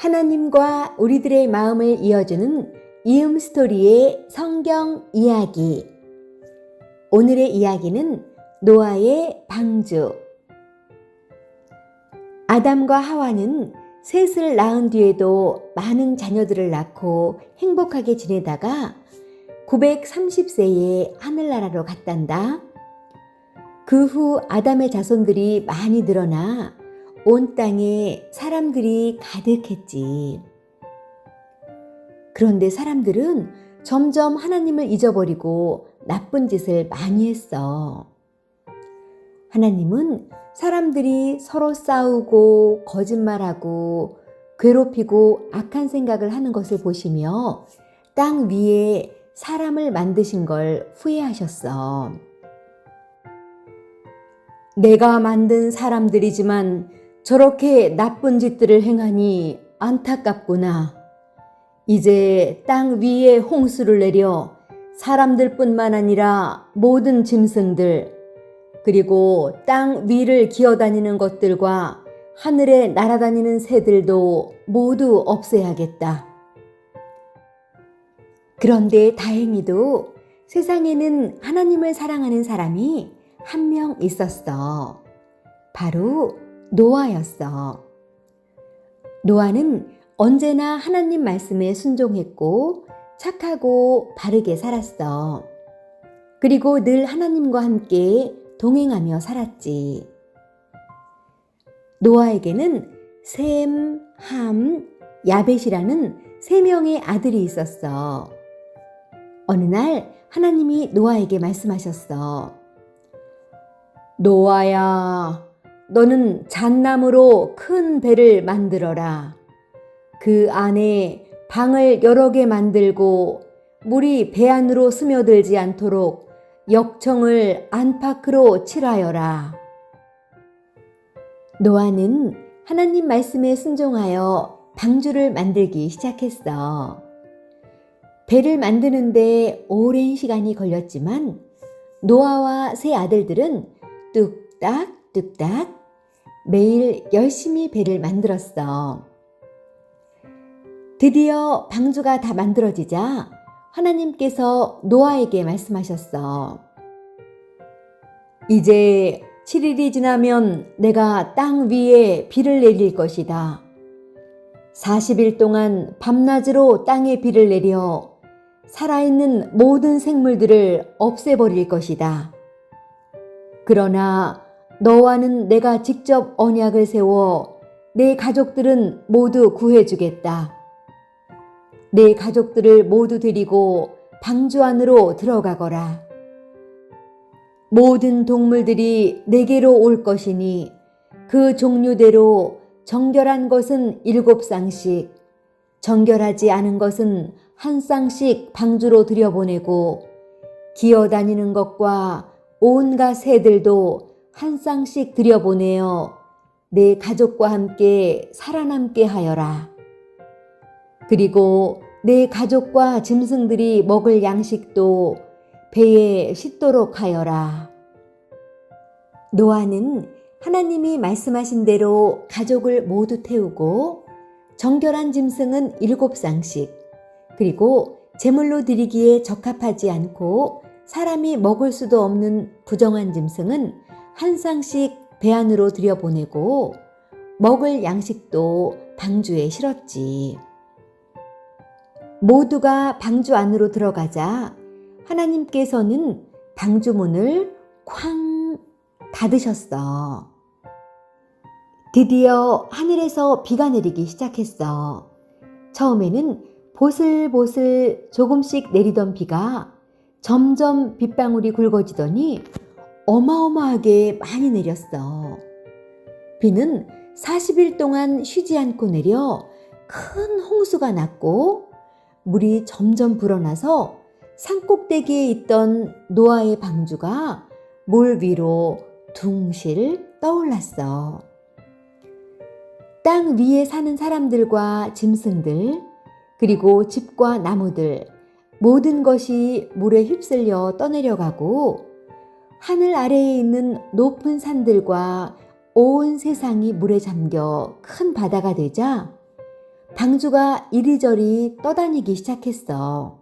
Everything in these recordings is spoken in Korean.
하나님과 우리들의 마음을 이어주는 이음 스토리의 성경 이야기. 오늘의 이야기는 노아의 방주. 아담과 하와는 셋을 낳은 뒤에도 많은 자녀들을 낳고 행복하게 지내다가 930세에 하늘나라로 갔단다. 그 후 아담의 자손들이 많이 늘어나 온 땅에 사람들이 가득했지. 그런데 사람들은 점점 하나님을 잊어버리고 나쁜 짓을 많이 했어. 하나님은 사람들이 서로 싸우고 거짓말하고 괴롭히고 악한 생각을 하는 것을 보시며 땅 위에 사람을 만드신 걸 후회하셨어. 내가 만든 사람들이지만 저렇게 나쁜 짓들을 행하니 안타깝구나. 이제 땅 위에 홍수를 내려 사람들뿐만 아니라 모든 짐승들, 그리고 땅 위를 기어다니는 것들과 하늘에 날아다니는 새들도 모두 없애야겠다. 그런데 다행히도 세상에는 하나님을 사랑하는 사람이 한 명 있었어. 바로 노아였어. 노아는 언제나 하나님 말씀에 순종했고 착하고 바르게 살았어. 그리고 늘 하나님과 함께 동행하며 살았지. 노아에게는 셈, 함, 야벳이라는 세 명의 아들이 있었어. 어느 날 하나님이 노아에게 말씀하셨어. 노아야, 너는 잣나무로 큰 배를 만들어라. 그 안에 방을 여러 개 만들고 물이 배 안으로 스며들지 않도록 역청을 안팎으로 칠하여라. 노아는 하나님 말씀에 순종하여 방주를 만들기 시작했어. 배를 만드는데 오랜 시간이 걸렸지만 노아와 세 아들들은 뚝딱 뚝딱 매일 열심히 배를 만들었어. 드디어 방주가 다 만들어지자 하나님께서 노아에게 말씀하셨어. 이제 7일이 지나면 내가 땅 위에 비를 내릴 것이다. 40일 동안 밤낮으로 땅에 비를 내려 살아있는 모든 생물들을 없애버릴 것이다. 그러나 너와는 내가 직접 언약을 세워 내 가족들은 모두 구해주겠다. 내 가족들을 모두 데리고 방주 안으로 들어가거라. 모든 동물들이 내게로 올 것이니 그 종류대로 정결한 것은 일곱 쌍씩, 정결하지 않은 것은 한 쌍씩 방주로 들여보내고 기어 다니는 것과 온갖 새들도 한 쌍씩 들여보내어 내 가족과 함께 살아남게 하여라. 그리고 내 가족과 짐승들이 먹을 양식도 배에 싣도록 하여라. 노아는 하나님이 말씀하신 대로 가족을 모두 태우고 정결한 짐승은 일곱 쌍씩, 그리고 제물로 드리기에 적합하지 않고 사람이 먹을 수도 없는 부정한 짐승은 한 쌍씩 배 안으로 들여보내고 먹을 양식도 방주에 실었지. 모두가 방주 안으로 들어가자 하나님께서는 방주 문을 쾅 닫으셨어. 드디어 하늘에서 비가 내리기 시작했어. 처음에는 보슬보슬 조금씩 내리던 비가 점점 빗방울이 굵어지더니 어마어마하게 많이 내렸어. 비는 40일 동안 쉬지 않고 내려 큰 홍수가 났고 물이 점점 불어나서 산 꼭대기에 있던 노아의 방주가 물 위로 둥실 떠올랐어. 땅 위에 사는 사람들과 짐승들, 그리고 집과 나무들, 모든 것이 물에 휩쓸려 떠내려가고 하늘 아래에 있는 높은 산들과 온 세상이 물에 잠겨 큰 바다가 되자 방주가 이리저리 떠다니기 시작했어.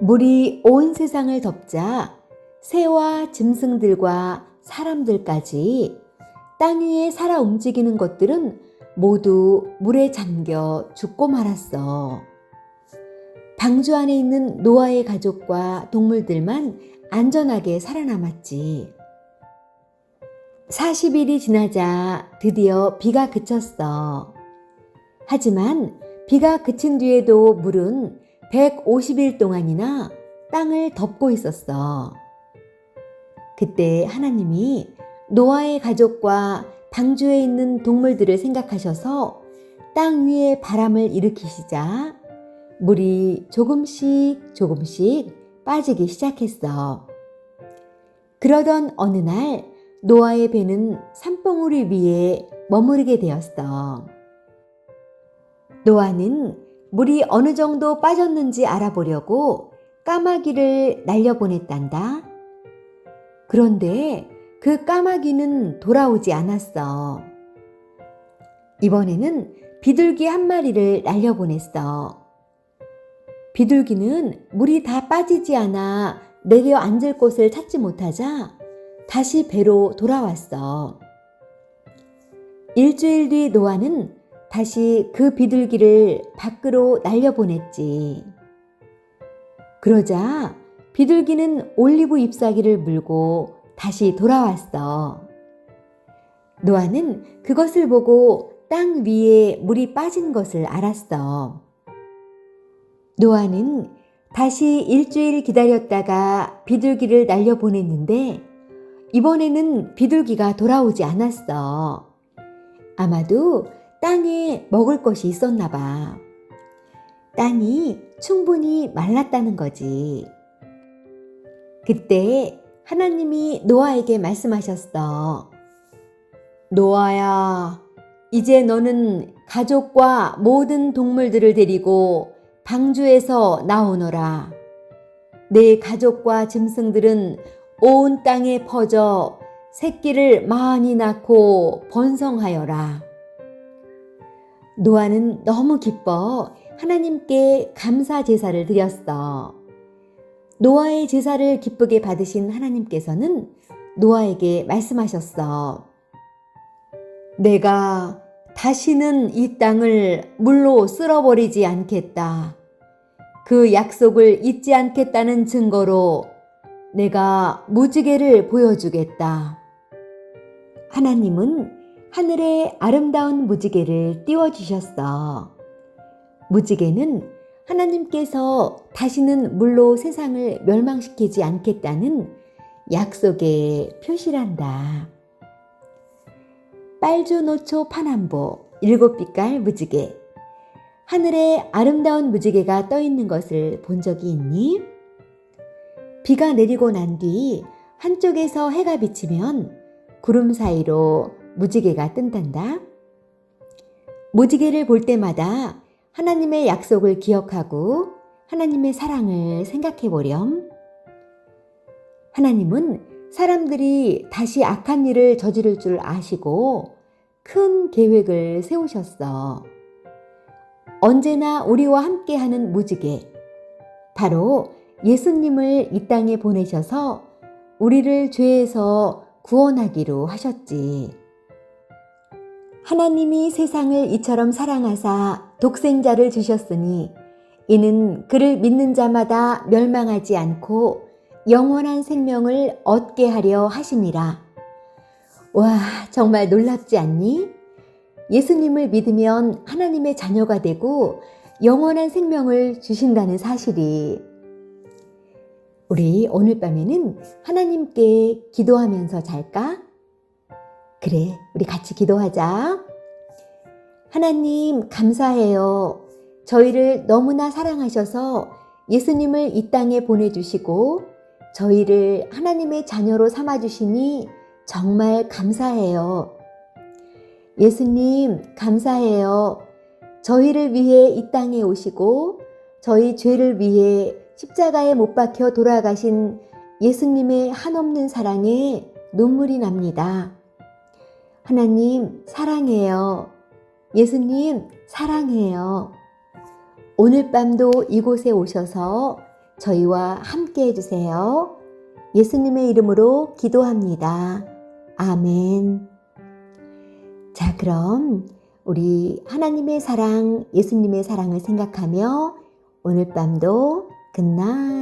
물이 온 세상을 덮자 새와 짐승들과 사람들까지 땅 위에 살아 움직이는 것들은 모두 물에 잠겨 죽고 말았어. 방주 안에 있는 노아의 가족과 동물들만 안전하게 살아남았지. 40일이 지나자 드디어 비가 그쳤어. 하지만 비가 그친 뒤에도 물은 150일 동안이나 땅을 덮고 있었어. 그때 하나님이 노아의 가족과 방주에 있는 동물들을 생각하셔서 땅 위에 바람을 일으키시자 물이 조금씩 조금씩 빠지기 시작했어. 그러던 어느 날 노아의 배는 산봉우리 위에 머무르게 되었어. 노아는 물이 어느 정도 빠졌는지 알아보려고 까마귀를 날려보냈단다. 그런데 그 까마귀는 돌아오지 않았어. 이번에는 비둘기 한 마리를 날려보냈어. 비둘기는 물이 다 빠지지 않아 내려 앉을 곳을 찾지 못하자 다시 배로 돌아왔어. 일주일 뒤 노아는 다시 그 비둘기를 밖으로 날려보냈지. 그러자 비둘기는 올리브 잎사귀를 물고 다시 돌아왔어. 노아는 그것을 보고 땅 위에 물이 빠진 것을 알았어. 노아는 다시 일주일 기다렸다가 비둘기를 날려보냈는데 이번에는 비둘기가 돌아오지 않았어. 아마도 땅에 먹을 것이 있었나 봐. 땅이 충분히 말랐다는 거지. 그때 하나님이 노아에게 말씀하셨어. 노아야, 이제 너는 가족과 모든 동물들을 데리고 방주에서 나오너라. 내 가족과 짐승들은 온 땅에 퍼져 새끼를 많이 낳고 번성하여라. 노아는 너무 기뻐 하나님께 감사 제사를 드렸어. 노아의 제사를 기쁘게 받으신 하나님께서는 노아에게 말씀하셨어. 내가 다시는 이 땅을 물로 쓸어버리지 않겠다. 그 약속을 잊지 않겠다는 증거로 내가 무지개를 보여주겠다. 하나님은 하늘에 아름다운 무지개를 띄워주셨어. 무지개는 하나님께서 다시는 물로 세상을 멸망시키지 않겠다는 약속의 표시란다. 빨주 노초 파남보 일곱 빛깔 무지개 하늘에 아름다운 무지개가 떠 있는 것을 본 적이 있니? 비가 내리고 난 뒤 한쪽에서 해가 비치면 구름 사이로 무지개가 뜬단다. 무지개를 볼 때마다 하나님의 약속을 기억하고 하나님의 사랑을 생각해 보렴. 하나님은 사람들이 다시 악한 일을 저지를 줄 아시고 큰 계획을 세우셨어. 언제나 우리와 함께하는 무지개. 바로 예수님을 이 땅에 보내셔서 우리를 죄에서 구원하기로 하셨지. 하나님이 세상을 이처럼 사랑하사 독생자를 주셨으니 이는 그를 믿는 자마다 멸망하지 않고 영원한 생명을 얻게 하려 하심이라. 와, 정말 놀랍지 않니? 예수님을 믿으면 하나님의 자녀가 되고 영원한 생명을 주신다는 사실이. 우리 오늘 밤에는 하나님께 기도하면서 잘까? 그래, 우리 같이 기도하자. 하나님, 감사해요. 저희를 너무나 사랑하셔서 예수님을 이 땅에 보내주시고 저희를 하나님의 자녀로 삼아주시니 정말 감사해요. 예수님, 감사해요. 저희를 위해 이 땅에 오시고 저희 죄를 위해 십자가에 못 박혀 돌아가신 예수님의 한없는 사랑에 눈물이 납니다. 하나님, 사랑해요. 예수님 사랑해요. 오늘 밤도 이곳에 오셔서 저희와 함께 해주세요. 예수님의 이름으로 기도합니다. 아멘. 자, 그럼 우리 하나님의 사랑, 예수님의 사랑을 생각하며 오늘 밤도 굿나잇.